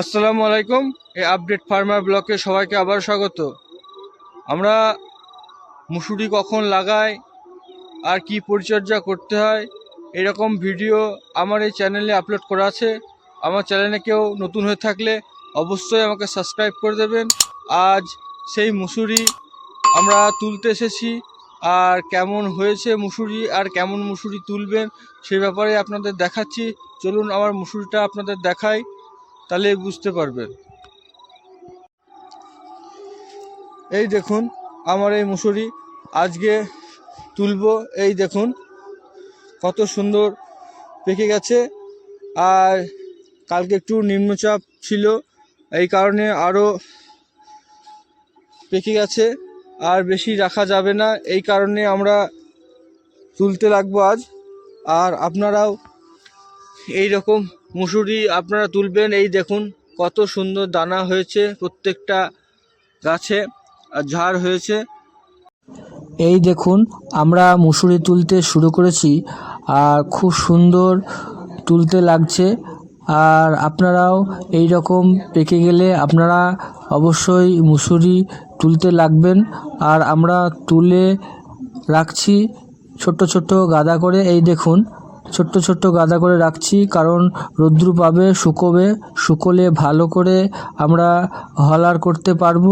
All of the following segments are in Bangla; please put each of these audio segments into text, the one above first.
আসসালামু আলাইকুম, এই আপডেট ফার্মার ব্লকে সবাইকে আবার স্বাগত। আমরা মুসুরি কখন লাগাই, আর কি পরিচর্যা করতে হয়, এরকম ভিডিও আমার এই চ্যানেলে আপলোড করা আছে। আমার চ্যানেলে কেউ নতুন হয়ে থাকলে অবশ্যই আমাকে সাবস্ক্রাইব করে দেবেন। আজ সেই মুসুরি আমরা তুলতে এসেছি, আর কেমন হয়েছে মুসুরি, আর কেমন মুসুরি তুলবেন সেই ব্যাপারে আপনাদের দেখাচ্ছি। চলুন আমার মুসুরিটা আপনাদের দেখাই। তাহলে বুঝতে পারবেন। এই দেখুন, আমার এই মুসুরি, আজকে তুলব, এই দেখুন, কত সুন্দর পেকে গেছে। আর কালকে একটু নিম্নচাপ ছিল, এই কারণে আরও পেকে গেছে, আর বেশি রাখা যাবে না। এই কারণে আমরা তুলতে লাগবো আজ। আর আপনারাও এই রকম মুসুরি আপনারা তুলবেন। এই দেখুন, কত সুন্দর দানা হয়েছে প্রত্যেকটা গাছে ঝাড় হয়েছে। এই দেখুন, আমরা মুসুরি তুলতে শুরু করেছি, আর খুব সুন্দর তুলতে লাগছে। আর আপনারাও এই রকম পেকে গেলে আপনারা অবশ্যই মুসুরি তুলতে লাগবেন। আর আমরা তুলে রাখছি ছোট্ট ছোট্ট গাদা করে। এই দেখুন ছোট্ট ছোট্ট গাদা করে রাখছি, কারণ রৌদ্র পাবে, শুকোবে। শুকোলে ভালো করে আমরা হলার করতে পারব।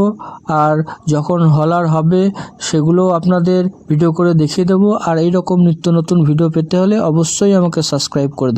আর যখন হলার হবে সেগুলো আপনাদের ভিডিও করে দেখিয়ে দেবো। আর এইরকম নিত্য নতুন ভিডিও পেতে হলে অবশ্যই আমাকে সাবস্ক্রাইব করে দেবেন।